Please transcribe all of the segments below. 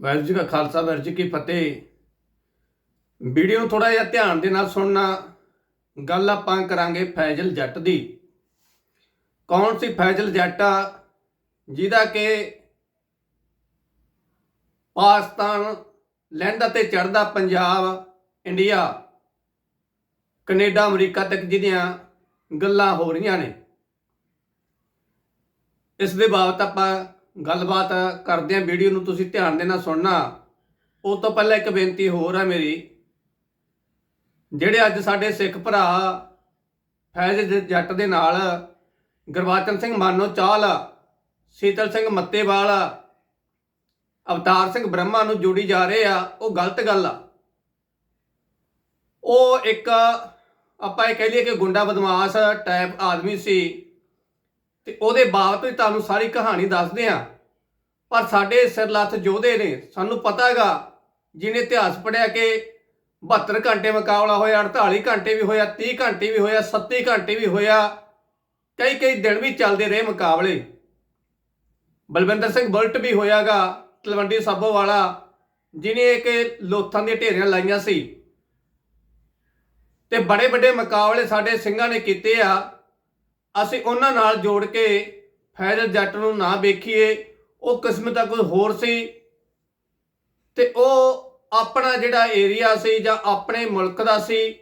ਵਾਹਿਗੁਰੂ ਜੀ ਕਾ ਖਾਲਸਾ, ਵਾਹਿਗੁਰੂ ਜੀ ਕੀ ਫਤਿਹ। ਵੀਡੀਓ ਨੂੰ ਥੋੜਾ ਜਿਹਾ ਧਿਆਨ ਦੇ ਨਾਲ ਸੁਣਨਾ। ਗੱਲ ਆਪਾਂ ਕਰਾਂਗੇ ਫੈਜ਼ਲ ਜੱਟ ਦੀ। ਕੌਣ ਸੀ ਫੈਜ਼ਲ ਜੱਟ? ਆ ਜਿਹਦਾ ਕਿ ਪਾਕਿਸਤਾਨ ਲੈਂਦਾ ਤੇ ਚੜਦਾ ਪੰਜਾਬ, ਇੰਡੀਆ, ਕੈਨੇਡਾ, ਅਮਰੀਕਾ ਤੱਕ ਜਿਹਦੀਆਂ ਗੱਲਾਂ ਹੋ ਰਹੀਆਂ ਨੇ। ਇਸ ਦੇ ਬਾਬਤ ਆਪਾਂ ਗੱਲਬਾਤ ਕਰਦੇ ਹਾਂ, ਵੀਡੀਓ ਨੂੰ ਤੁਸੀਂ ਧਿਆਨ ਦੇ ਨਾਲ ਸੁਣਨਾ। ਉਹ ਤੋਂ ਪਹਿਲਾਂ ਇੱਕ ਬੇਨਤੀ ਹੋਰ ਆ ਮੇਰੀ। ਜਿਹੜੇ ਅੱਜ ਸਾਡੇ ਸਿੱਖ ਭਰਾ ਫੈਜ਼ ਜੱਟ ਦੇ ਨਾਲ ਗੁਰਵਾਚਨ ਸਿੰਘ ਮਾਨੋ ਚਾਹਲ ਸੀਤਲ ਸਿੰਘ ਮੱਤੇਵਾਲ, ਅਵਤਾਰ ਸਿੰਘ ਬ੍ਰਹਮਾ ਨੂੰ ਜੋੜੀ ਜਾ ਰਹੇ ਆ, ਉਹ ਗਲਤ ਗੱਲ ਆ। ਉਹ ਇੱਕ ਆਪਾਂ ਇਹ ਕਹਿ ਲਈਏ ਕਿ ਗੁੰਡਾ ਬਦਮਾਸ਼ ਟਾਈਪ ਆਦਮੀ ਸੀ। ਤੇ ਉਹਦੇ ਬਾਬਤ ਤੁਹਾਨੂੰ ਸਾਰੀ ਕਹਾਣੀ ਦੱਸਦੇ ਆ ਪਰ ਸਾਡੇ ਸਿਰਲੱਥ ਯੋਧੇ ਨੇ, ਸਾਨੂੰ ਪਤਾ ਹੈਗਾ, ਜਿਹਨੇ ਇਤਿਹਾਸ ਪੜਿਆ ਕਿ 72 ਘੰਟੇ ਮੁਕਾਬਲਾ ਹੋਇਆ 48 ਘੰਟੇ ਵੀ ਹੋਇਆ 30 ਘੰਟੇ ਵੀ ਹੋਇਆ 37 ਘੰਟੇ ਵੀ ਹੋਇਆ ਕਈ ਕਈ ਦਿਨ ਵੀ ਚੱਲਦੇ ਰਹੇ ਮੁਕਾਬਲੇ। ਬਲਵਿੰਦਰ ਸਿੰਘ ਬੁਲਟ ਵੀ ਹੋਇਆਗਾ, ਤਲਵੰਡੀ ਸਾਬੋ ਵਾਲਾ ਜਿਨੇ ਕਿ ਲੋਥਾਂ ਦੀਆਂ ਢੇਰੀਆਂ ਲਾਈਆਂ ਸੀ। ਤੇ ਬੜੇ ਵੱਡੇ ਮੁਕਾਬਲੇ ਸਾਡੇ ਸਿੰਘਾਂ ਨੇ ਕੀਤੇ ਆ। ਅਸੀਂ ਉਹਨਾਂ ਨਾਲ ਜੋੜ ਕੇ ਫੈਜ਼ਲ ਜੱਟ ਨੂੰ ਨਾ ਵੇਖੀਏ, ਉਹ ਕਿਸਮਤ ਦਾ ਕੋਈ ਹੋਰ ਸੀ ਤੇ ਉਹ ਆਪਣਾ ਜਿਹੜਾ ਏਰੀਆ ਸੀ ਜਾਂ ਆਪਣੇ ਮੁਲਕ ਦਾ ਸੀ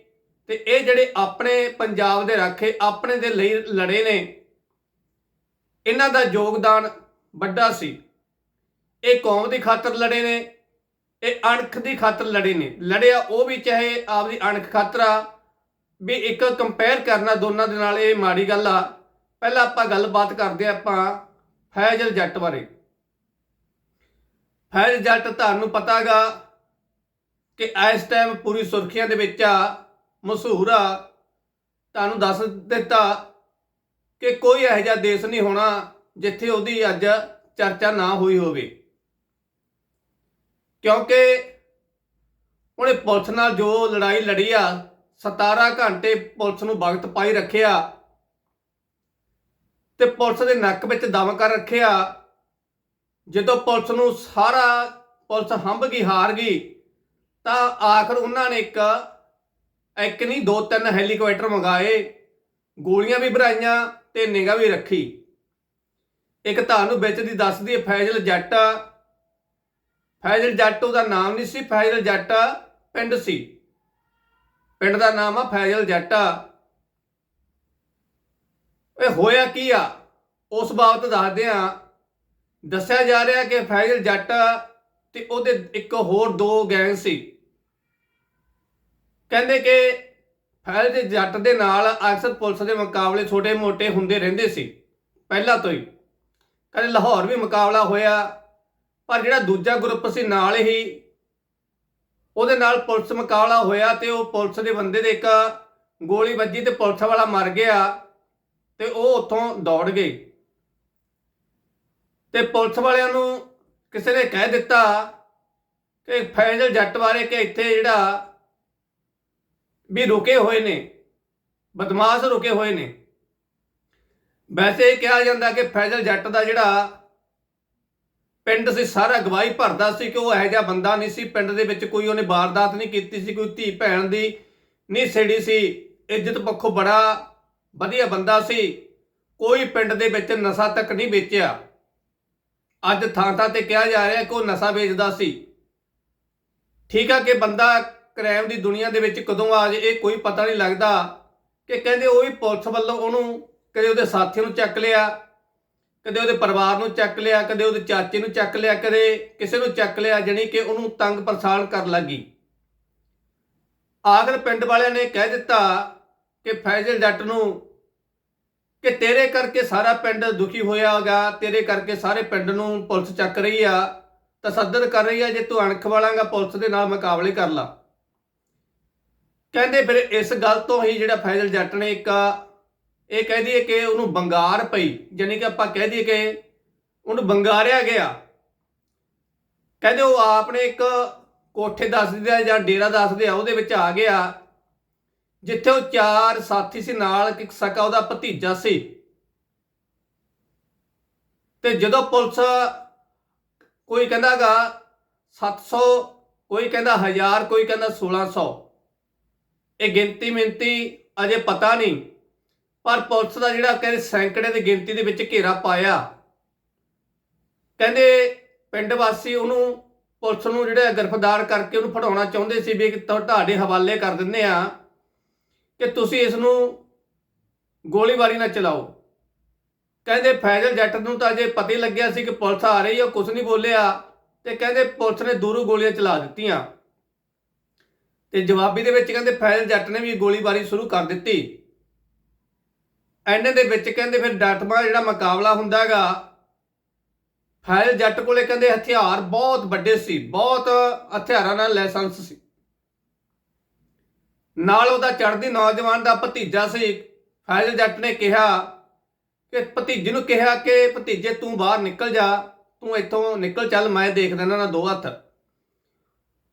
ਤੇ ਇਹ ਜਿਹੜੇ ਆਪਣੇ ਪੰਜਾਬ ਦੇ ਰਾਖੇ ਆਪਣੇ ਦੇ ਲਈ ਲੜੇ ਨੇ, ਇਹਨਾਂ ਦਾ ਯੋਗਦਾਨ ਵੱਡਾ ਸੀ। ਇਹ ਕੌਮ ਦੀ ਖਾਤਰ ਲੜੇ ਨੇ, ਇਹ ਅਣਖ ਦੀ ਖਾਤਰ ਲੜੇ ਨੇ। ਲੜਿਆ ਉਹ ਵੀ ਚਾਹੇ ਆਪਦੀ ਅਣਖ ਖਾਤਰ ਆ ਵੀ ਇੱਕ ਕੰਪੇਅਰ ਕਰਨਾ ਦੋਨਾਂ ਦੇ ਨਾਲ ਇਹ ਮਾੜੀ ਗੱਲ ਆ। ਪਹਿਲਾਂ ਆਪਾਂ ਗੱਲਬਾਤ ਕਰਦੇ ਹਾਂ ਆਪਾਂ ਫੈਜ਼ਲ ਜੱਟ ਬਾਰੇ। ਫੈਜ਼ਲ ਜੱਟ ਤੁਹਾਨੂੰ ਪਤਾਗਾ ਕਿ ਇਸ ਟਾਈਮ ਪੂਰੀ ਸੁਰਖੀਆਂ ਦੇ ਵਿੱਚ ਆ, ਮਸ਼ਹੂਰ ਆ। ਤੁਹਾਨੂੰ ਦੱਸ ਦਿੱਤਾ ਕਿ ਕੋਈ ਇਹੋ ਜਿਹਾ ਦੇਸ਼ ਨਹੀਂ ਹੋਣਾ ਜਿੱਥੇ ਉਹਦੀ ਅੱਜ ਚਰਚਾ ਨਾ ਹੋਈ ਹੋਵੇ। ਕਿਉਂਕਿ ਉਹਨੇ ਪੁਲਿਸ ਨਾਲ ਜੋ ਲੜਾਈ ਲੜੀ ਆ 17 ਘੰਟੇ ਪੁਲਿਸ ਨੂੰ ਵਕਤ ਪਾਈ ਰੱਖਿਆ ਤੇ ਪੁਲਿਸ ਦੇ ਨੱਕ ਵਿੱਚ ਦਮ ਕਰ ਰੱਖਿਆ। ਜਦੋਂ ਪੁਲਿਸ ਨੂੰ ਸਾਰਾ ਪੁਲਿਸ ਹੰਬ ਗਈ, ਹਾਰ ਗਈ, ਤਾਂ ਆਖਰ ਉਹਨਾਂ ਨੇ ਇੱਕ ਇੱਕ ਨਹੀਂ, ਦੋ, ਤਿੰਨ ਹੈਲੀਕਾਪਟਰ ਮੰਗਾਏ, ਗੋਲੀਆਂ ਵੀ ਭਰਾਈਆਂ ਤੇ ਨਿਗਾ ਵੀ ਰੱਖੀ। ਇੱਕ ਤੁਹਾਨੂੰ ਵਿੱਚ ਦੀ ਦੱਸਦੀ ਹੈ ਫੈਜ਼ਲ ਜੱਟ ਫੈਜ਼ਲ ਜੱਟ ਉਹਦਾ ਨਾਮ ਨਹੀਂ ਸੀ, ਫੈਜ਼ਲ ਜੱਟ ਪਿੰਡ ਸੀ। ਪਿੰਡ ਦਾ ਨਾਮ ਆ ਫੈਜ਼ਲ ਜੱਟਾ ਇਹ ਹੋਇਆ ਕੀ ਆ? ਉਸ ਬਾਬਤ ਦੱਸਦੇ ਆ ਦੱਸਿਆ ਜਾ ਰਿਹਾ ਕਿ ਫੈਜ਼ਲ ਜੱਟ ਤੇ ਉਹਦੇ ਇੱਕ ਹੋਰ ਦੋ ਗੈਂਗ ਸੀ। ਕਹਿੰਦੇ ਕਿ ਫੈਜ਼ਲ ਜੱਟ ਦੇ ਨਾਲ ਅਕਸਰ ਪੁਲਿਸ ਦੇ ਮੁਕਾਬਲੇ ਛੋਟੇ-ਮੋਟੇ ਹੁੰਦੇ ਰਹਿੰਦੇ ਸੀ, ਪਹਿਲਾਂ ਤੋਂ ਹੀ। ਕਹਿੰਦੇ ਲਾਹੌਰ ਵੀ ਮੁਕਾਬਲਾ ਹੋਇਆ, ਪਰ ਜਿਹੜਾ ਦੂਜਾ ਗਰੁੱਪ ਸੀ, ਨਾਲ ਹੀ ਉਹਦੇ ਨਾਲ ਪੁਲਿਸ ਮੁਕਾਬਲਾ ਹੋਇਆ ਤੇ ਉਹ ਪੁਲਿਸ ਦੇ ਬੰਦੇ ਦੇ ਇੱਕ ਗੋਲੀ ਵੱਜੀ ਤੇ ਪੁਲਿਸ ਵਾਲਾ ਮਰ ਗਿਆ ਤੇ ਉਹ ਉੱਥੋਂ ਦੌੜ ਗਏ। ਤੇ ਪੁਲਿਸ ਵਾਲਿਆਂ ਨੂੰ ਕਿਸੇ ਨੇ ਕਹਿ ਦਿੱਤਾ ਕਿ ਫੈਜ਼ਲ ਜੱਟ ਬਾਰੇ ਕਿ ਇੱਥੇ ਜਿਹੜਾ ਵੀ ਰੁਕੇ ਹੋਏ ਨੇ, ਬਦਮਾਸ਼ ਰੁਕੇ ਹੋਏ ਨੇ। ਵੈਸੇ ਇਹ ਕਿਹਾ ਜਾਂਦਾ ਕਿ ਫੈਜ਼ਲ ਜੱਟ ਦਾ ਜਿਹੜਾ ਪਿੰਡ ਸੀ, ਸਾਰਾ ਗਵਾਹੀ ਭਰਦਾ ਸੀ ਕਿ ਉਹ ਇਹੋ ਜਿਹਾ ਬੰਦਾ ਨਹੀਂ ਸੀ। ਪਿੰਡ ਦੇ ਵਿੱਚ ਕੋਈ ਉਹਨੇ ਵਾਰਦਾਤ ਨਹੀਂ ਕੀਤੀ ਸੀ, ਕੋਈ ਧੀ ਭੈਣ ਦੀ ਨਹੀਂ ਛੇੜੀ ਸੀ। ਇੱਜ਼ਤ ਪੱਖੋਂ ਬੜਾ ਵਧੀਆ ਬੰਦਾ ਸੀ। ਕੋਈ ਪਿੰਡ ਦੇ ਵਿੱਚ ਨਸ਼ਾ ਤੱਕ ਨਹੀਂ ਵੇਚਿਆ। ਅੱਜ ਥਾਂ ਥਾਂ ਤੇ ਕਿਹਾ ਜਾ ਰਿਹਾ ਕਿ ਉਹ ਨਸ਼ਾ ਵੇਚਦਾ ਸੀ। ਠੀਕ ਆ ਕਿ ਬੰਦਾ ਕ੍ਰਾਈਮ ਦੀ ਦੁਨੀਆ ਦੇ ਵਿੱਚ ਕਦੋਂ ਆ ਜੇ ਇਹ ਕੋਈ ਪਤਾ ਨਹੀਂ ਲੱਗਦਾ ਕਿ ਕਹਿੰਦੇ ਉਹ ਵੀ ਪੁਲਿਸ ਵੱਲੋਂ ਉਹਨੂੰ ਕਦੇ ਉਹਦੇ ਸਾਥੀ ਨੂੰ ਚੱਕ ਲਿਆ। ਕਦੇ ਉਹਦੇ ਪਰਿਵਾਰ ਨੂੰ ਚੱਕ ਲਿਆ, ਕਦੇ ਉਹਦੇ ਚਾਚੇ ਨੂੰ ਚੱਕ ਲਿਆ, ਕਦੇ ਕਿਸੇ ਨੂੰ ਚੱਕ ਲਿਆ, ਜਣੀ ਕਿ ਉਹਨੂੰ ਤੰਗ ਪਰੇਸ਼ਾਨ ਕਰਨ ਲੱਗੀ। ਆਖਰ ਪਿੰਡ ਵਾਲਿਆਂ ਨੇ ਕਹਿ ਦਿੱਤਾ ਕਿ ਫੈਜ਼ਲ ਜੱਟ ਨੂੰ ਕਿ ਤੇਰੇ ਕਰਕੇ ਸਾਰਾ ਪਿੰਡ ਦੁਖੀ ਹੋਇਆਗਾ ਤੇਰੇ ਕਰਕੇ ਸਾਰੇ ਪਿੰਡ ਨੂੰ ਪੁਲਿਸ ਚੱਕ ਰਹੀ ਆ, ਤਸੱਦਦ ਕਰ ਰਹੀ ਆ, ਜੇ ਤੂੰ ਅਣਖ ਵਾਲਾਂਗਾ, ਪੁਲਿਸ ਦੇ ਨਾਲ ਮੁਕਾਬਲੇ ਕਰ ਲਾ। ਕਹਿੰਦੇ ਫਿਰ ਇਸ ਗੱਲ ਤੋਂ ਹੀ ਜਿਹੜਾ ਫੈਜ਼ਲ ਜੱਟ ਨੇ ਇੱਕ ਇਹ ਕਹਿ ਦਈਏ ਕਿ ਉਹਨੂੰ ਬੰਗਾਰ ਪਈ ਯਾਨੀ ਕਿ ਆਪਾਂ ਕਹਿ ਦਈਏ ਕਿ ਉਹਨੂੰ ਬੰਗਾਰਿਆ ਗਿਆ। ਕਹਿੰਦੇ ਉਹ ਆਪਨੇ ਇੱਕ ਕੋਠੇ ਦੱਸਦੇ ਆ ਜਾਂ ਡੇਰਾ ਦੱਸਦੇ ਆ, ਉਹਦੇ ਵਿੱਚ ਆ ਗਿਆ। ਜਿੱਥੇ ਉਹ ਚਾਰ ਸਾਥੀ ਸੀ, ਨਾਲ ਇੱਕ ਸਕਾ ਉਹਦਾ ਭਤੀਜਾ ਸੀ। ਤੇ ਜਦੋਂ ਪੁਲਿਸ ਕੋਈ ਕਹਿੰਦਾਗਾ 700 ਕੋਈ ਕਹਿੰਦਾ 1000 ਕੋਈ ਕਹਿੰਦਾ 1600 ਇਹ ਗਿਣਤੀ ਮਿੰਤੀ ਅਜੇ ਪਤਾ ਨਹੀਂ। ਪਰ ਪੁਲਿਸ ਦਾ ਜਿਹੜਾ ਕਹਿੰਦੇ ਸੈਂਕੜੇ ਦੀ ਗਿਣਤੀ ਦੇ ਵਿੱਚ ਘੇਰਾ ਪਾਇਆ। ਕਹਿੰਦੇ ਪਿੰਡ ਵਾਸੀ ਉਹਨੂੰ ਪੁਲਿਸ ਨੂੰ ਜਿਹੜਾ ਗ੍ਰਿਫਤਾਰ ਕਰਕੇ ਉਹਨੂੰ ਫੜਾਉਣਾ ਚਾਹੁੰਦੇ ਸੀ ਵੀ ਕਿ ਤੁਹਾਡੇ ਹਵਾਲੇ ਕਰ ਦਿੰਦੇ ਆ ਕਿ ਤੁਸੀਂ ਇਸ ਨੂੰ ਗੋਲੀਬਾਰੀ ਨਾ ਚਲਾਓ। ਕਹਿੰਦੇ ਫੈਜ਼ਲ ਜੱਟ ਨੂੰ ਤਾਂ ਅਜੇ ਪਤਾ ਹੀ ਲੱਗਿਆ ਸੀ ਕਿ ਪੁਲਿਸ ਆ ਰਹੀ ਹੈ, ਉਹ ਕੁਝ ਨਹੀਂ ਬੋਲਿਆ ਤੇ ਕਹਿੰਦੇ ਪੁਲਿਸ ਨੇ ਦੂਰੋਂ ਗੋਲੀਆਂ ਚਲਾ ਦਿੱਤੀਆਂ। ਤੇ ਜਵਾਬੀ ਦੇ ਵਿੱਚ ਕਹਿੰਦੇ ਫੈਜ਼ਲ ਜੱਟ ਨੇ ਵੀ ਗੋਲੀਬਾਰੀ ਸ਼ੁਰੂ ਕਰ ਦਿੱਤੀ। ਐਨੇ ਦੇ ਵਿੱਚ ਕਹਿੰਦੇ ਫਿਰ ਡਾਟਮਾ ਜਿਹੜਾ ਮੁਕਾਬਲਾ ਹੁੰਦਾ ਹੈਗਾ ਫੈਜ਼ਲ ਜੱਟ ਕੋਲੇ ਕਹਿੰਦੇ ਹਥਿਆਰ ਬਹੁਤ ਵੱਡੇ ਸੀ, ਬਹੁਤ ਹਥਿਆਰਾਂ ਨਾਲ ਲਾਇਸੈਂਸ ਸੀ। ਨਾਲ ਉਹਦਾ ਚੜ੍ਹਦੀ ਨੌਜਵਾਨ ਦਾ ਭਤੀਜਾ ਸੀ ਫਾਇਲ ਜੱਟ ਨੇ ਕਿਹਾ ਕਿ ਭਤੀਜੇ ਨੂੰ ਕਿਹਾ ਕਿ ਭਤੀਜੇ ਤੂੰ ਬਾਹਰ ਨਿਕਲ ਜਾ, ਤੂੰ ਇੱਥੋਂ ਨਿਕਲ ਚੱਲ, ਮੈਂ ਦੇਖ ਦਿੰਦਾ ਨਾ ਦੋ ਹੱਥ।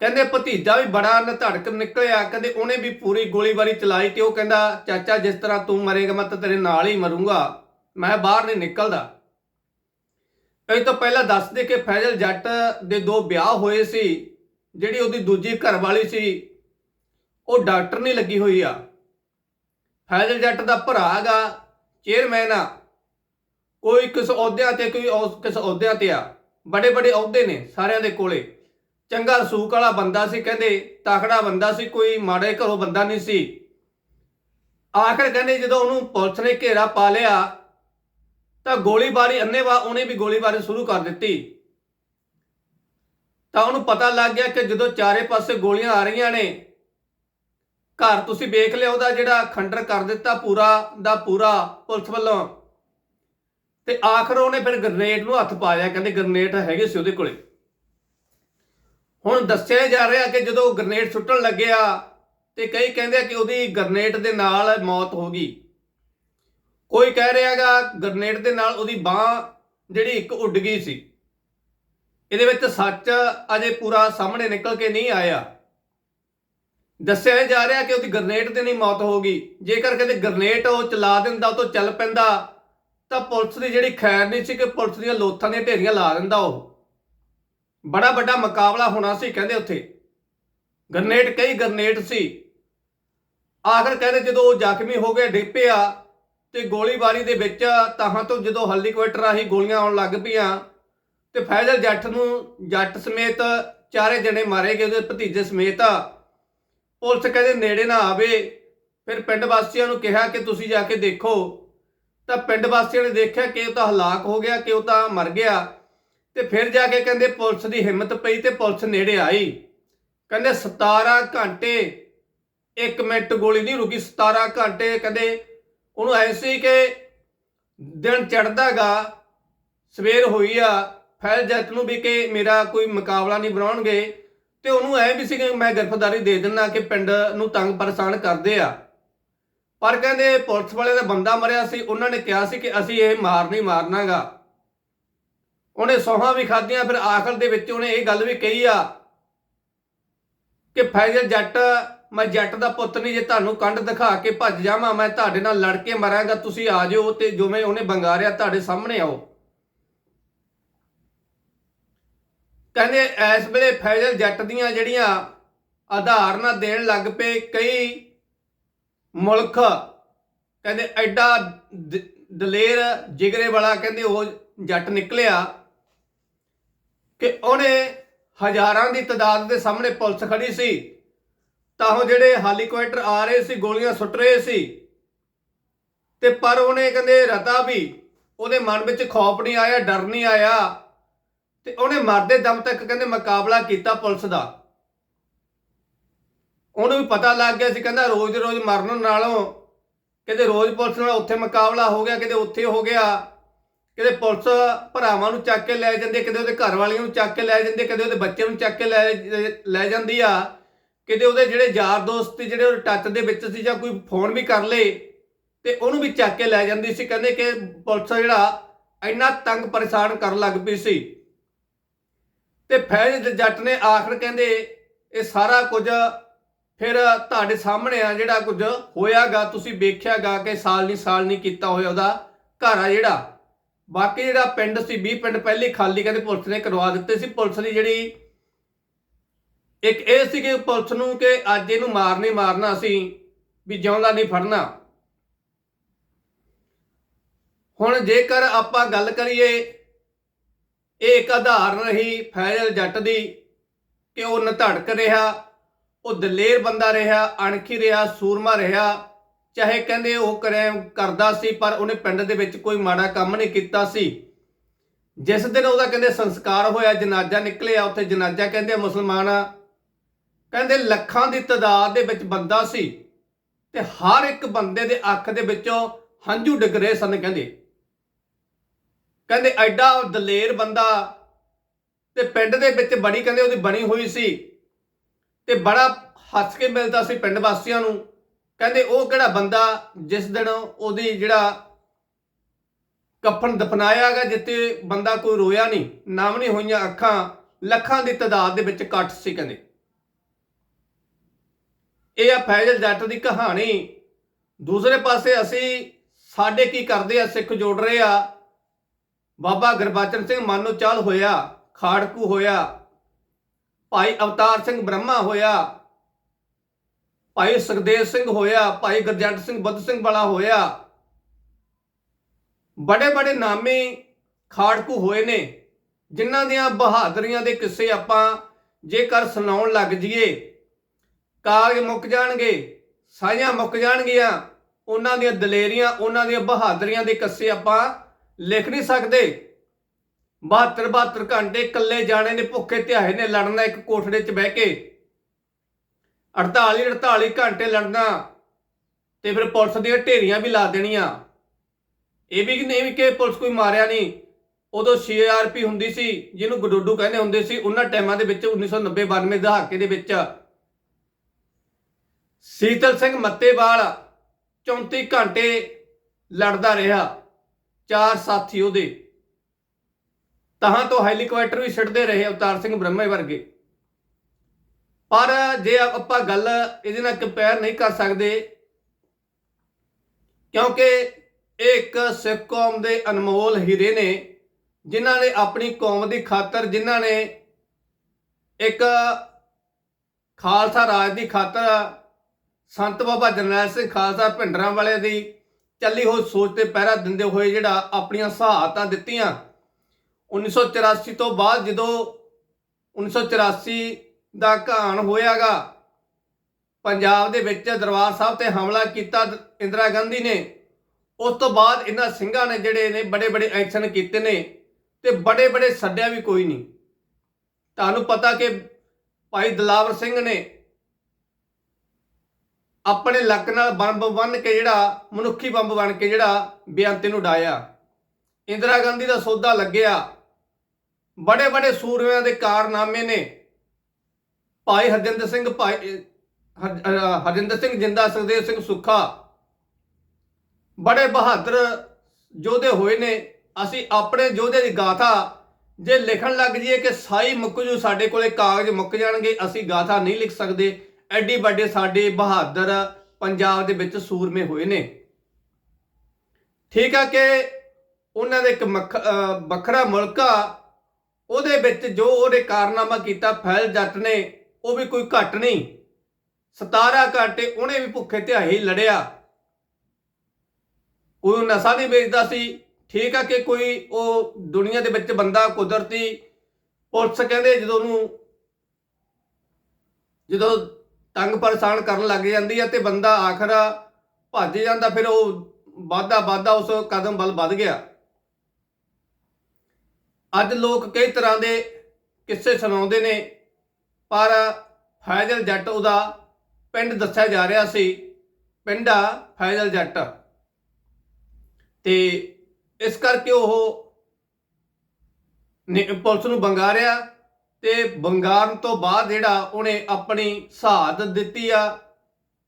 ਕਹਿੰਦੇ ਭਤੀਜਾ ਵੀ ਬੜਾ ਨਧੜਕ ਨਿਕਲਿਆ, ਕਹਿੰਦੇ ਉਹਨੇ ਵੀ ਪੂਰੀ ਗੋਲੀਬਾਰੀ ਚਲਾਈ ਤੇ ਉਹ ਕਹਿੰਦਾ, ਚਾਚਾ ਜਿਸ ਤਰ੍ਹਾਂ ਤੂੰ ਮਰੇਗਾ ਮੈਂ ਤਾਂ ਤੇਰੇ ਨਾਲ ਹੀ ਮਰੂੰਗਾ। ਮੈਂ ਬਾਹਰ ਨਹੀਂ ਨਿਕਲਦਾ। ਇਹ ਤੋਂ ਪਹਿਲਾਂ ਦੱਸ ਦੇ ਕਿ ਫੈਜ਼ਲ ਜੱਟ ਦੇ ਦੋ ਵਿਆਹ ਹੋਏ ਸੀ, ਜਿਹੜੀ ਉਹਦੀ ਦੂਜੀ ਘਰਵਾਲੀ ਸੀ, ਉਹ ਡਾਕਟਰ ਨਹੀਂ ਲੱਗੀ ਹੋਈ ਆ। ਫੈਜ਼ਲ ਜੱਟ ਦਾ ਭਰਾ ਹੈਗਾ, ਚੇਅਰਮੈਨ ਆ। ਕੋਈ ਕਿਸ ਅਹੁਦਿਆਂ ਤੇ, ਕੋਈ ਕਿਸ ਅਹੁਦਿਆਂ ਤੇ ਆ। ਬੜੇ ਬੜੇ ਅਹੁਦੇ ਨੇ ਸਾਰਿਆਂ ਦੇ ਕੋਲੇ। ਚੰਗਾ ਸੂਕ ਵਾਲਾ ਬੰਦਾ ਸੀ, ਕਹਿੰਦੇ ਤਾਕੜਾ ਬੰਦਾ ਸੀ, ਕੋਈ ਮਾੜੇ ਘਰੋਂ ਬੰਦਾ ਨਹੀਂ ਸੀ। ਆਖਰ ਕਹਿੰਦੇ ਜਦੋਂ ਉਹਨੂੰ ਪੁਲਿਸ ਨੇ ਘੇਰਾ ਪਾ ਲਿਆ, ਤਾਂ ਗੋਲੀਬਾਰੀ ਅੰਨੇਵਾ ਉਹਨੇ ਵੀ ਗੋਲੀਬਾਰੀ ਸ਼ੁਰੂ ਕਰ ਦਿੱਤੀ। ਤਾਂ ਉਹਨੂੰ ਪਤਾ ਲੱਗ ਗਿਆ ਕਿ ਜਦੋਂ ਚਾਰੇ ਪਾਸੇ ਗੋਲੀਆਂ ਆ ਰਹੀਆਂ ਨੇ, ਘਰ ਤੁਸੀਂ ਵੇਖ ਲਿਆ ਉਹਦਾ ਜਿਹੜਾ ਖੰਡਰ ਕਰ ਦਿੱਤਾ ਪੂਰਾ ਦਾ ਪੂਰਾ ਪੁਲਿਸ ਵੱਲੋਂ। ਤੇ ਆਖਰ ਉਹਨੇ ਫਿਰ ਗ੍ਰਨੇਡ ਨੂੰ ਹੱਥ ਪਾਇਆ ਕਹਿੰਦੇ ਗ੍ਰਨੇਡ ਹੈਗੇ ਸੀ ਉਹਦੇ ਕੋਲੇ। ਹੁਣ ਦੱਸਿਆ ਜਾ ਰਿਹਾ ਕਿ ਜਦੋਂ ਗ੍ਰਨੇਡ ਸੁੱਟਣ ਲੱਗਿਆ ਤੇ ਕਈ ਕਹਿੰਦੇ ਆ ਕਿ ਉਹਦੀ ਗ੍ਰਨੇਡ ਦੇ ਨਾਲ ਮੌਤ ਹੋ ਗਈ। ਕੋਈ ਕਹਿ ਰਿਹਾਗਾ ਗ੍ਰਨੇਡ ਦੇ ਨਾਲ ਉਹਦੀ ਬਾਹ ਜਿਹੜੀ ਇੱਕ ਉੱਡ ਗਈ ਸੀ। ਇਹਦੇ ਵਿੱਚ ਸੱਚ ਅਜੇ ਪੂਰਾ ਸਾਹਮਣੇ ਨਿਕਲ ਕੇ ਨਹੀਂ ਆਇਆ। ਦੱਸਿਆ ਜਾ ਰਿਹਾ ਕਿ ਉਹਦੀ ਗ੍ਰਨੇਡ ਤੇ ਨਹੀਂ ਮੌਤ ਹੋ ਗਈ। ਜੇਕਰ ਕਦੇ ਗ੍ਰਨੇਡ ਉਹ ਚਲਾ ਦਿੰਦਾ, ਉਹ ਤੋਂ ਚੱਲ ਪੈਂਦਾ, ਤਾਂ ਪੁਲਿਸ ਦੀ ਜਿਹੜੀ ਖੈਰ ਨਹੀਂ ਸੀ ਕਿ ਪੁਲਿਸ ਦੀਆਂ ਲੋਥਾਂ ਦੀਆਂ ਢੇਰੀਆਂ ਲਾ ਦਿੰਦਾ ਉਹ। ਬੜਾ ਵੱਡਾ ਮੁਕਾਬਲਾ ਹੋਣਾ ਸੀ ਕਹਿੰਦੇ ਉੱਥੇ। ਗ੍ਰਨੇਡ, ਕਈ ਗ੍ਰਨੇਡ ਸੀ। ਆਖਰ ਕਹਿੰਦੇ ਜਦੋਂ ਉਹ ਜ਼ਖਮੀ ਹੋ ਗਏ, ਡਿੱਗ ਪਿਆ ਤੇ ਗੋਲੀਬਾਰੀ ਦੇ ਵਿੱਚ ਤਾਹਾਂ ਤੋਂ ਜਦੋਂ ਹੈਲੀਕਾਪਟਰ ਰਾਹੀਂ ਗੋਲੀਆਂ ਆਉਣ ਲੱਗ ਪਈਆਂ ਤੇ ਫੈਜ਼ਲ ਜੱਟ ਨੂੰ ਜੱਟ ਸਮੇਤ ਚਾਰੇ ਜਣੇ ਮਾਰੇ ਗਏ, ਉਹਦੇ ਭਤੀਜੇ ਸਮੇਤ। ਪੁਲਿਸ ਕਹਿੰਦੇ ਨੇੜੇ ਨਾ ਆਵੇ। ਫਿਰ ਪਿੰਡ ਵਾਸੀਆਂ ਨੂੰ ਕਿਹਾ ਕਿ ਤੁਸੀਂ ਜਾ ਕੇ ਦੇਖੋ। ਤਾਂ ਪਿੰਡ ਵਾਸੀਆਂ ਨੇ ਦੇਖਿਆ ਕਿ ਉਹ ਤਾਂ ਹਲਾਕ ਹੋ ਗਿਆ, ਕਿ ਉਹ ਤਾਂ ਮਰ ਗਿਆ। ਤੇ ਫਿਰ ਜਾ ਕੇ ਕਹਿੰਦੇ ਪੁਲਿਸ ਦੀ ਹਿੰਮਤ ਪਈ ਤੇ ਪੁਲਿਸ ਨੇੜੇ ਆਈ। ਕਹਿੰਦੇ 17 ਘੰਟੇ 1 ਮਿੰਟ ਗੋਲੀ ਨਹੀਂ ਰੁਕੀ 17 ਘੰਟੇ ਕਹਿੰਦੇ ਉਹਨੂੰ ਐ ਸੀ ਕਿ ਦਿਨ ਚੜਦਾਗਾ ਸਵੇਰ ਹੋਈ ਆ ਫੈਲ ਜੱਟ ਨੂੰ ਵੀ ਕਿ ਮੇਰਾ ਕੋਈ ਮੁਕਾਬਲਾ ਨਹੀਂ ਬਣਾਉਣਗੇ ਤੇ ਉਹਨੂੰ ਐ ਵੀ ਸੀ ਕਿ ਮੈਂ ਗ੍ਰਿਫਤਾਰੀ ਦੇ ਦਿੰਨਾ ਕਿ ਪਿੰਡ ਨੂੰ ਤੰਗ ਪਰੇਸ਼ਾਨ ਕਰਦੇ ਆ। ਪਰ ਕਹਿੰਦੇ ਪੁਲਿਸ ਵਾਲੇ ਦਾ ਬੰਦਾ ਮਰਿਆ ਸੀ, ਉਹਨਾਂ ਨੇ ਕਿਹਾ ਸੀ ਕਿ ਅਸੀਂ ਇਹ ਮਾਰ ਨਹੀਂ ਮਾਰਨਾਗਾ। ਉਹਨੇ ਸੋਹਾਂ ਵੀ ਖਾਧੀਆਂ, ਫਿਰ ਆਖਰ ਦੇ ਵਿੱਚ ਉਹਨੇ ਇਹ ਗੱਲ ਵੀ ਕਹੀ ਆ ਕਿ ਫੈਜ਼ਲ ਜੱਟ, ਮੈਂ ਜੱਟ ਦਾ ਪੁੱਤ ਨਹੀਂ, ਜੇ ਤੁਹਾਨੂੰ ਕੰਡ ਦਿਖਾ ਕੇ ਭੱਜ ਜਾਵਾਂ, ਮੈਂ ਤੁਹਾਡੇ ਨਾਲ ਲੜ ਕੇ ਮਰਾਂਗਾ, ਤੁਸੀਂ ਆ ਜਾਓ ਤੇ ਜਿਵੇਂ ਉਹਨੇ ਬੰਗਾਰਿਆ, ਤੁਹਾਡੇ ਸਾਹਮਣੇ ਆਓ। ਕਹਿੰਦੇ, ਇਸ ਵੇਲੇ ਫੈਜ਼ਲ ਜੱਟ ਦੀਆਂ ਜਿਹੜੀਆਂ ਆਧਾਰਨਾਂ ਦੇਣ ਲੱਗ ਪਏ ਕਈ ਮੁਲਕ ਕਹਿੰਦੇ ਐਡਾ ਦਲੇਰ, ਜਿਗਰੇ ਵਾਲਾ, ਕਹਿੰਦੇ ਉਹ ਜੱਟ ਨਿਕਲਿਆ। ਕਿ ਉਹਨੇ ਹਜ਼ਾਰਾਂ ਦੀ ਤਾਦਾਦ ਦੇ ਸਾਹਮਣੇ ਪੁਲਿਸ ਖੜੀ ਸੀ, ਤਾਂ ਉਹ ਜਿਹੜੇ ਹੈਲੀਕਾਪਟਰ ਆ ਰਹੇ ਸੀ, ਗੋਲੀਆਂ ਸੁੱਟ ਰਹੇ ਸੀ, ਤੇ ਪਰ ਉਹਨੇ ਕਹਿੰਦੇ ਰਤਾ ਵੀ ਉਹਦੇ ਮਨ ਵਿੱਚ ਖੌਫ ਨਹੀਂ ਆਇਆ, ਡਰ ਨਹੀਂ ਆਇਆ, ਤੇ ਉਹਨੇ ਮਰਦੇ ਦਮ ਤੱਕ ਕਹਿੰਦੇ ਮੁਕਾਬਲਾ ਕੀਤਾ ਪੁਲਿਸ ਦਾ। ਉਹਨੂੰ ਵੀ ਪਤਾ ਲੱਗ ਗਿਆ ਸੀ, ਕਹਿੰਦਾ ਰੋਜ਼-ਰੋਜ਼ ਮਰਨ ਨਾਲੋਂ ਕਹਿੰਦੇ ਰੋਜ਼ ਪੁਲਿਸ ਨਾਲ ਉੱਥੇ ਮੁਕਾਬਲਾ ਹੋ ਗਿਆ ਕਿਤੇ ਉੱਥੇ ਹੋ ਗਿਆ। ਕਿਤੇ ਪੁਲਿਸ ਭਰਾਵਾਂ ਨੂੰ ਚੱਕ ਕੇ ਲੈ ਜਾਂਦੇ, ਕਿਤੇ ਉਹਦੇ ਘਰ ਵਾਲਿਆਂ ਨੂੰ ਚੱਕ ਕੇ ਲੈ ਜਾਂਦੇ, ਕਿਤੇ ਉਹਦੇ ਬੱਚੇ ਨੂੰ ਚੱਕ ਕੇ ਲੈ ਲੈ ਜਾਂਦੀ ਆ। ਕਿਤੇ ਉਹਦੇ ਜਿਹੜੇ ਯਾਰ ਦੋਸਤ ਸੀ, ਜਿਹੜੇ ਉਹ ਟੱਚ ਦੇ ਵਿੱਚ ਸੀ ਜਾਂ ਕੋਈ ਫੋਨ ਵੀ ਕਰ ਲੇ ਤੇ ਉਹਨੂੰ ਵੀ ਚੱਕ ਕੇ ਲੈ ਜਾਂਦੀ ਸੀ। ਕਹਿੰਦੇ ਕਿ ਪੁਲਿਸ ਜਿਹੜਾ ਇੰਨਾ ਤੰਗ ਪਰੇਸ਼ਾਨ ਕਰਨ ਲੱਗ ਪਈ ਸੀ। ਤੇ ਫੈਜ਼ ਜੱਟ ਨੇ ਆਖਰ ਕਹਿੰਦੇ, ਇਹ ਸਾਰਾ ਕੁਝ ਫਿਰ ਤੁਹਾਡੇ ਸਾਹਮਣੇ ਆ, ਜਿਹੜਾ ਕੁਝ ਹੋਇਆਗਾ, ਤੁਸੀਂ ਵੇਖਿਆਗਾ ਕਿ ਸਾਲ ਨਹੀਂ ਸਾਲ ਨਹੀਂ ਕੀਤਾ ਹੋਇਆ ਉਹਦਾ ਘਰ ਆ ਜਿਹੜਾ। ਬਾਕੀ ਜਿਹੜਾ ਪਿੰਡ ਸੀ 20 ਪਿੰਡ ਪਹਿਲੇ ਖਾਲੀ ਕਹਿੰਦੇ ਪੁਲਿਸ ਨੇ ਕਰਵਾ ਦਿੱਤੇ ਸੀ। ਪੁਲਿਸ ਦੀ ਜਿਹੜੀ ਇੱਕ ਇਹ ਸੀ ਕਿ ਪੁਲਿਸ ਨੂੰ ਕਿ ਅੱਜ ਇਹਨੂੰ ਮਾਰਨੀ ਮਾਰਨਾ ਸੀ, ਵੀ ਜਿਉਂਦਾ ਨਹੀਂ ਫੜਨਾ। ਹੁਣ ਜੇਕਰ ਆਪਾਂ ਗੱਲ ਕਰੀਏ, ਇਹ ਇੱਕ ਆਧਾਰ ਰਹੀ ਫੈਜ਼ਲ ਜੱਟ ਦੀ ਕਿ ਉਹ ਨਧੜਕ ਰਿਹਾ, ਉਹ ਦਲੇਰ ਬੰਦਾ ਰਿਹਾ, ਅਣਖੀ ਰਿਹਾ, ਸੂਰਮਾ ਰਿਹਾ। ਚਾਹੇ ਕਹਿੰਦੇ ਉਹ ਕ੍ਰਾਈਮ ਕਰਦਾ ਸੀ, ਪਰ ਉਹਨੇ ਪਿੰਡ ਦੇ ਵਿੱਚ ਕੋਈ ਮਾੜਾ ਕੰਮ ਨਹੀਂ ਕੀਤਾ ਸੀ। ਜਿਸ ਦਿਨ ਉਹਦਾ ਕਹਿੰਦੇ ਸੰਸਕਾਰ ਹੋਇਆ, ਜਨਾਜ਼ਾ ਨਿਕਲਿਆ, ਉੱਥੇ ਜਨਾਜ਼ਾ ਕਹਿੰਦੇ ਮੁਸਲਮਾਨ ਆ ਕਹਿੰਦੇ ਲੱਖਾਂ ਦੀ ਤਾਦਾਦ ਦੇ ਵਿੱਚ ਬੰਦਾ ਸੀ ਤੇ ਹਰ ਇੱਕ ਬੰਦੇ ਦੇ ਅੱਖ ਦੇ ਵਿੱਚੋਂ ਹੰਝੂ ਡਿੱਗ ਰਹੇ ਸਨ ਕਹਿੰਦੇ। ਕਹਿੰਦੇ ਐਡਾ ਦਲੇਰ ਬੰਦਾ ਤੇ ਪਿੰਡ ਦੇ ਵਿੱਚ ਬੜੀ ਕਹਿੰਦੇ ਉਹਦੀ ਬਣੀ ਹੋਈ ਸੀ ਤੇ ਬੜਾ ਹੱਸ ਕੇ ਮਿਲਦਾ ਸੀ ਪਿੰਡ ਵਾਸੀਆਂ ਨੂੰ। ਕਹਿੰਦੇ ਉਹ ਕਿਹੜਾ ਬੰਦਾ ਜਿਸ ਦਿਨ ਉਹਦੀ ਜਿਹੜਾ ਕਫਨ ਗਿਆ ਜਿੱਤੇ ਬੰਦਾ ਕੋਈ ਰੋਇਆ ਨਹੀਂ, ਨਾਮ ਨਹੀਂ ਹੋਈਆਂ ਅੱਖਾਂ, ਲੱਖਾਂ ਦੀ ਤਾਦਾਦ ਦੇ ਵਿੱਚ ਇਕੱਠ ਸੀ ਕਹਿੰਦੇ। ਇਹ ਆ ਫੈਜ਼ਲ ਜੱਟ ਦੀ ਕਹਾਣੀ। ਦੂਸਰੇ ਪਾਸੇ ਅਸੀਂ ਸਾਡੇ ਕੀ ਕਰਦੇ ਆ, ਸਿੱਖ ਜੋੜ ਰਹੇ ਆ। ਬਾਬਾ ਗੁਰਬਚਨ ਸਿੰਘ ਮਾਨੋ ਚਾਲ ਹੋਇਆ, ਖਾੜਕੂ ਹੋਇਆ। ਭਾਈ ਅਵਤਾਰ ਸਿੰਘ ਬ੍ਰਹਮਾ ਹੋਇਆ। ਭਾਈ ਸੁਖਦੇਵ ਸਿੰਘ ਹੋਇਆ, ਭਾਈ ਗੁਰਜੰਟ ਸਿੰਘ ਬੁੱਧ ਸਿੰਘ ਵਾਲਾ ਹੋਇਆ। ਬੜੇ ਬੜੇ ਨਾਮੀ ਖਾੜਕੂ ਹੋਏ ਨੇ, ਜਿਨ੍ਹਾਂ ਦੀਆਂ ਬਹਾਦਰੀਆਂ ਦੇ ਕਿੱਸੇ ਆਪਾਂ ਜੇਕਰ ਸੁਣਾਉਣ ਲੱਗ ਜਾਈਏ, ਕਾਗਜ਼ ਮੁੱਕ ਜਾਣਗੇ ਸਾਈਆਂ ਮੁੱਕ ਜਾਣਗੀਆਂ, ਉਹਨਾਂ ਦੀਆਂ ਦਲੇਰੀਆਂ, ਉਹਨਾਂ ਦੀਆਂ ਬਹਾਦਰੀਆਂ ਦੇ ਕਿੱਸੇ ਆਪਾਂ ਲਿਖ ਨਹੀਂ ਸਕਦੇ। 72 72 ਘੰਟੇ ਇਕੱਲੇ ਜਾਣੇ ਨੇ, ਭੁੱਖੇ ਧਿਆਏ ਨੇ ਲੜਨਾ ਇੱਕ ਕੋਠੜੇ 'ਚ ਬਹਿ ਕੇ। 48 48 ਘੰਟੇ ਲੜਨਾ ਤੇ ਫਿਰ ਪੁਲਿਸ ਦੀਆਂ ਢੇਰੀਆਂ ਵੀ ਲਾ ਦੇਣੀਆਂ। ਇਹ ਵੀ ਨਹੀਂ ਵੀ ਕਿ ਪੁਲਿਸ ਕੋਈ ਮਾਰਿਆ ਨਹੀਂ। ਉਦੋਂ ਸੀਆਰਪੀ ਹੁੰਦੀ ਸੀ, ਜਿਹਨੂੰ ਗਡੋਡੂ ਕਹਿੰਦੇ ਹੁੰਦੇ ਸੀ, ਉਹਨਾਂ ਟਾਈਮਾਂ ਦੇ ਵਿੱਚ 1990 92 ਦਹਾਕੇ ਦੇ ਵਿੱਚ। ਸੀਤਲ ਸਿੰਘ ਮੱਤੇਵਾਲ 34 ਘੰਟੇ ਲੜਦਾ ਰਿਹਾ, ਚਾਰ ਸਾਥੀ ਉਹਦੇ। ਤਹਾਂ ਤੋਂ ਹੈਲੀਕਾਪਟਰ ਵੀ ਛੱਡਦੇ ਰਹੇ ਅਵਤਾਰ ਸਿੰਘ ਬ੍ਰਹਮੇ ਵਰਗੇ। ਪਰ ਜੇ ਆਪਾਂ ਗੱਲ ਇਹਦੇ ਨਾਲ ਕੰਪੇਅਰ ਨਹੀਂ ਕਰ ਸਕਦੇ, ਕਿਉਂਕਿ ਇਹ ਇੱਕ ਸਿੱਖ ਕੌਮ ਦੇ ਅਨਮੋਲ ਹੀਰੇ ਨੇ, ਜਿਨ੍ਹਾਂ ਨੇ ਆਪਣੀ ਕੌਮ ਦੀ ਖਾਤਰ, ਜਿਨ੍ਹਾਂ ਨੇ ਇੱਕ ਖਾਲਸਾ ਰਾਜ ਦੀ ਖਾਤਰ ਸੰਤ ਬਾਬਾ ਜਰਨੈਲ ਸਿੰਘ ਖਾਲਸਾ ਭਿੰਡਰਾਂ ਵਾਲੇ ਦੀ ਚੱਲੀ ਹੋਈ ਸੋਚ ਤੇ ਪਹਿਰਾ ਦਿੰਦੇ ਹੋਏ ਜਿਹੜਾ ਆਪਣੀਆਂ ਸਹਾਇਤਾਂ ਦਿੱਤੀਆਂ। 1984 ਤੋਂ ਬਾਅਦ ਜਦੋਂ 1984 ਦਾ ਘਾਣ ਹੋਇਆਗਾ। ਪੰਜਾਬ ਦੇ ਵਿੱਚ ਦਰਬਾਰ ਸਾਹਿਬ ਤੇ ਹਮਲਾ ਕੀਤਾ ਇੰਦਰਾ ਗਾਂਧੀ ਨੇ। ਉਸ ਤੋਂ ਬਾਅਦ ਇਹਨਾਂ ਸਿੰਘਾਂ ਨੇ ਜਿਹੜੇ ਨੇ ਬੜੇ ਬੜੇ ਐਕਸ਼ਨ ਕੀਤੇ ਨੇ ਤੇ ਬੜੇ ਬੜੇ ਛੱਡਿਆ ਵੀ ਕੋਈ ਨਹੀਂ। ਤੁਹਾਨੂੰ ਪਤਾ ਕਿ ਭਾਈ ਦਲਾਵਰ ਸਿੰਘ ਨੇ ਆਪਣੇ ਲੱਕ ਨਾਲ ਬੰਬ ਬੰਨ ਕੇ ਜਿਹੜਾ, ਮਨੁੱਖੀ ਬੰਬ ਬਣ ਕੇ ਜਿਹੜਾ ਬੇਅੰਤੇ ਨੂੰ ਡਾਇਆ ਇੰਦਰਾ ਗਾਂਧੀ ਦਾ ਸੌਦਾ ਲੱਗਿਆ। ਬੜੇ ਬੜੇ ਸੂਰਮਿਆਂ ਦੇ ਕਾਰਨਾਮੇ ਨੇ। ਭਾਈ ਹਰਜਿੰਦਰ ਸਿੰਘ ਭਾਈ ਹਰ- ਹਰਜਿੰਦਰ ਸਿੰਘ, ਜਿੰਦਾ ਸੁਖਦੇਵ ਸਿੰਘ ਸੁੱਖਾ। ਬੜੇ ਬਹਾਦਰ ਯੋਧੇ ਹੋਏ ਨੇ। ਅਸੀਂ ਆਪਣੇ ਯੋਧੇ ਦੀ ਗਾਥਾ, ਜੇ ਲਿਖਣ ਲੱਗ ਜਾਈਏ ਕਿ ਸਾਈ ਮੁੱਕ ਜੂ ਸਾਡੇ ਕੋਲੇ ਕਾਗਜ਼ ਮੁੱਕ ਜਾਣਗੇ, ਅਸੀਂ ਗਾਥਾ ਨਹੀਂ ਲਿਖ ਸਕਦੇ। ਐਡੀ ਵੱਡੇ ਸਾਡੇ ਬਹਾਦਰ ਪੰਜਾਬ ਦੇ ਵਿੱਚ ਸੂਰਮੇ ਹੋਏ ਨੇ। ਠੀਕ ਆ ਕਿ ਉਹਨਾਂ ਦੇ ਇੱਕ ਮੱਖ- ਵੱਖਰਾ ਮੁਲਕ ਆ ਉਹਦੇ ਵਿੱਚ ਜੋ ਉਹਦੇ ਕਾਰਨਾਮਾ ਕੀਤਾ, ਫੈਲ ਜੱਟ ਨੇ ਉਹ ਵੀ ਕੋਈ ਘੱਟ ਨਹੀਂ। 17 ਘੰਟੇ ਉਹਨੇ ਵੀ ਭੁੱਖੇ ਧਿਆਏ ਲੜਿਆ। ਕੋਈ ਨਸ਼ਾ ਨਹੀਂ ਵੇਚਦਾ ਸੀ। ਠੀਕ ਆ ਕਿ ਕੋਈ ਉਹ ਦੁਨੀਆ ਦੇ ਵਿੱਚ ਬੰਦਾ ਕੁਦਰਤੀ ਪੁਲਿਸ ਕਹਿੰਦੇ ਜਦੋਂ ਉਹਨੂੰ ਜਦੋਂ ਤੰਗ ਪਰੇਸ਼ਾਨ ਕਰਨ ਲੱਗ ਜਾਂਦੀ ਹੈ ਤੇ ਬੰਦਾ ਆਖਰਾ ਭੱਜ ਜਾਂਦਾ, ਫਿਰ ਉਹ ਵਾਧਾ ਵਾਧਾ ਉਸ ਕਦਮ ਵੱਲ ਵੱਧ ਗਿਆ। ਅੱਜ ਲੋਕ ਕਈ ਤਰ੍ਹਾਂ ਦੇ ਕਿੱਸੇ ਸੁਣਾਉਂਦੇ ਨੇ। ਪਰ ਫੈਜ਼ਲ ਜੱਟ ਉਹਦਾ ਪਿੰਡ ਦੱਸਿਆ ਜਾ ਰਿਹਾ ਸੀ, ਪਿੰਡ ਆ ਫੈਜ਼ਲ ਜੱਟ। ਤੇ ਇਸ ਕਰਕੇ ਉਹ ਨੇ ਪੁਲਿਸ ਨੂੰ ਬੰਗਾਰਿਆ ਤੇ ਬੰਗਾਰਨ ਤੋਂ ਬਾਅਦ ਜਿਹੜਾ ਉਹਨੇ ਆਪਣੀ ਸ਼ਹਾਦਤ ਦਿੱਤੀ ਆ,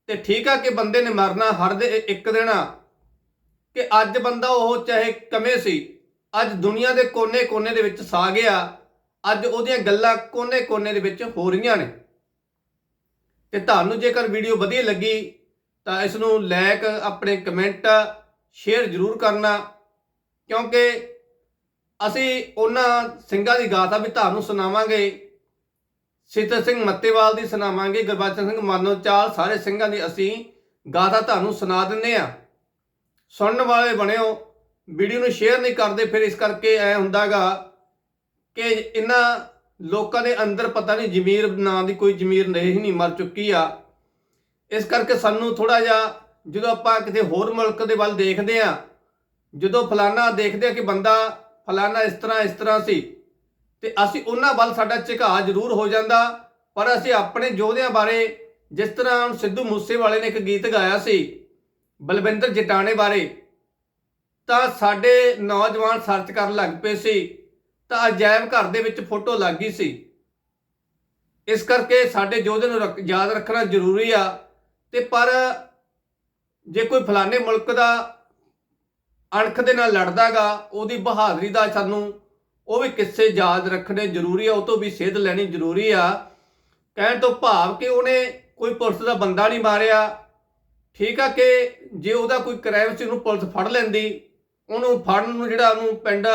ਤੇ ਠੀਕ ਆ ਕਿ ਬੰਦੇ ਨੇ ਮਰਨਾ ਹਰ ਦੇ ਇੱਕ ਦਿਨ ਆ। ਕਿ ਅੱਜ ਬੰਦਾ ਉਹ ਚਾਹੇ ਕਮੇ ਸੀ, ਅੱਜ ਦੁਨੀਆ ਦੇ ਕੋਨੇ-ਕੋਨੇ ਦੇ ਵਿੱਚ ਸਾ ਗਿਆ ਅੱਜ ਉਹਦੀਆਂ ਗੱਲਾਂ ਕੋਨੇ-ਕੋਨੇ ਦੇ ਵਿੱਚ ਹੋ ਰਹੀਆਂ ਨੇ। ਤੇ ਤੁਹਾਨੂੰ ਜੇਕਰ ਵੀਡੀਓ ਵਧੀਆ ਲੱਗੀ, ਤਾਂ ਇਸ ਨੂੰ ਲਾਇਕ ਆਪਣੇ ਕਮੈਂਟ ਸ਼ੇਅਰ ਜ਼ਰੂਰ ਕਰਨਾ, ਕਿਉਂਕਿ ਅਸੀਂ ਉਹਨਾਂ ਸਿੰਘਾਂ ਦੀ ਗਾਥਾ ਵੀ ਤੁਹਾਨੂੰ ਸੁਣਾਵਾਂਗੇ। ਸੀਤਲ ਸਿੰਘ ਮੱਤੇਵਾਲ ਦੀ ਸੁਣਾਵਾਂਗੇ, ਗੁਰਬਚਨ ਸਿੰਘ ਮਾਨੋਚਾਲ, ਸਾਰੇ ਸਿੰਘਾਂ ਦੀ ਅਸੀਂ ਗਾਥਾ ਤੁਹਾਨੂੰ ਸੁਣਾ ਦਿੰਨੇ ਆ ਸੁਣਨ ਵਾਲੇ ਬਣਿਓ, ਵੀਡੀਓ ਨੂੰ ਸ਼ੇਅਰ ਨਹੀਂ ਕਰਦੇ, ਫਿਰ ਇਸ ਕਰਕੇ ਐ ਹੁੰਦਾਗਾ ਕਿ ਇਹਨਾਂ ਲੋਕਾਂ ਦੇ ਅੰਦਰ ਪਤਾ ਨਹੀਂ ਜ਼ਮੀਰ ਨਾਂ ਦੀ ਕੋਈ ਜ਼ਮੀਰ ਨਹੀਂ ਨਹੀਂ ਮਰ ਚੁੱਕੀ ਆ। ਇਸ ਕਰਕੇ ਸਾਨੂੰ ਥੋੜਾ ਜਿਹਾ ਜਦੋਂ ਆਪਾਂ ਕਿਤੇ ਹੋਰ ਮੁਲਕ ਦੇ ਵੱਲ ਦੇਖਦੇ ਆ ਜਦੋਂ ਫਲਾਨਾ ਦੇਖਦੇ ਆ ਕਿ ਬੰਦਾ ਫਲਾਨਾ ਇਸ ਤਰ੍ਹਾਂ ਇਸ ਤਰ੍ਹਾਂ ਸੀ, ਤੇ ਅਸੀਂ ਉਹਨਾਂ ਵੱਲ ਸਾਡਾ ਝੁਕਾਅ ਜ਼ਰੂਰ ਹੋ ਜਾਂਦਾ, ਪਰ ਅਸੀਂ ਆਪਣੇ ਯੋਧਿਆਂ ਬਾਰੇ ਜਿਸ ਤਰ੍ਹਾਂ ਹੁਣ ਸਿੱਧੂ ਮੂਸੇਵਾਲੇ ਨੇ ਇੱਕ ਗੀਤ ਗਾਇਆ ਸੀ, ਬਲਵਿੰਦਰ ਜਟਾਣੇ ਬਾਰੇ, ਤਾਂ ਸਾਡੇ ਨੌਜਵਾਨ ਸਰਚ ਕਰਨ ਲੱਗ ਪਏ ਸੀ ਤਾਂ ਅਜਾਇਬ ਘਰ ਦੇ ਵਿੱਚ ਫੋਟੋ ਲੱਗ ਗਈ ਸੀ। ਇਸ ਕਰਕੇ ਸਾਡੇ ਯੋਧੇ ਨੂੰ ਰੱਖ- ਯਾਦ ਰੱਖਣਾ ਜ਼ਰੂਰੀ ਆ। ਤੇ ਪਰ ਜੇ ਕੋਈ ਫਲਾਣੇ ਮੁਲਕ ਦਾ ਅਣਖ ਦੇ ਨਾਲ ਲੜਦਾਗਾ, ਉਹਦੀ ਬਹਾਦਰੀ ਦਾ ਸਾਨੂੰ ਉਹ ਵੀ ਕਿੱਸੇ ਯਾਦ ਰੱਖਣੇ ਜ਼ਰੂਰੀ ਆ, ਉਹ ਤੋਂ ਵੀ ਸੇਧ ਲੈਣੀ ਜ਼ਰੂਰੀ ਆ। ਕਹਿਣ ਤੋਂ ਭਾਵ ਕਿ ਉਹਨੇ ਕੋਈ ਪੁਲਿਸ ਦਾ ਬੰਦਾ ਨਹੀਂ ਮਾਰਿਆ। ਠੀਕ ਆ ਕਿ ਜੇ ਉਹਦਾ ਕੋਈ ਕ੍ਰਾਈਮ ਸੀ, ਉਹਨੂੰ ਪੁਲਿਸ ਫੜ ਲੈਂਦੀ। ਉਹਨੂੰ ਫੜਨ ਨੂੰ ਜਿਹੜਾ ਉਹਨੂੰ ਪਿੰਡ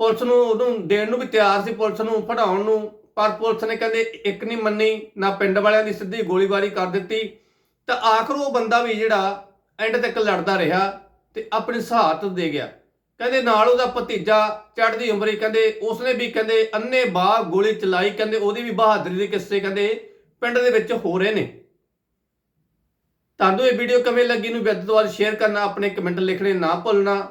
ਪੁਲਿਸ ਨੂੰ ਉਹਨੂੰ ਦੇਣ ਨੂੰ ਵੀ ਤਿਆਰ ਸੀ, ਪੁਲਿਸ ਨੂੰ ਫੜਾਉਣ ਨੂੰ, ਪਰ ਪੁਲਿਸ ਨੇ ਕਹਿੰਦੇ ਇੱਕ ਨਹੀਂ ਮੰਨੀ, ਨਾ ਪਿੰਡ ਵਾਲਿਆਂ ਦੀ ਸਿੱਧੀ ਗੋਲੀਬਾਰੀ ਕਰ ਦਿੱਤੀ। ਤਾਂ ਆਖਰ ਉਹ ਬੰਦਾ ਵੀ ਜਿਹੜਾ ਐਂਡ ਤੱਕ ਲੜਦਾ ਰਿਹਾ ਤੇ ਆਪਣੀ ਸਹਾਇਤ ਦੇ ਗਿਆ। ਕਹਿੰਦੇ ਨਾਲ ਉਹਦਾ ਭਤੀਜਾ ਚੜ੍ਹਦੀ ਉਮਰੀ ਕਹਿੰਦੇ, ਉਸਨੇ ਵੀ ਕਹਿੰਦੇ ਅੰਨੇ ਬਾਹ ਗੋਲੀ ਚਲਾਈ, ਕਹਿੰਦੇ ਉਹਦੀ ਵੀ ਬਹਾਦਰੀ ਦੇ ਕਿੱਸੇ ਕਹਿੰਦੇ ਪਿੰਡ ਦੇ ਵਿੱਚ ਹੋ ਰਹੇ ਨੇ। ਤੁਹਾਨੂੰ ਇਹ ਵੀਡੀਓ ਕਿਵੇਂ ਲੱਗੀ? ਨੂੰ ਵੱਧ ਤੋਂ ਵੱਧ ਸ਼ੇਅਰ ਕਰਨਾ, ਆਪਣੇ ਕਮੈਂਟ ਲਿਖਣੇ ਨਾ ਭੁੱਲਣਾ।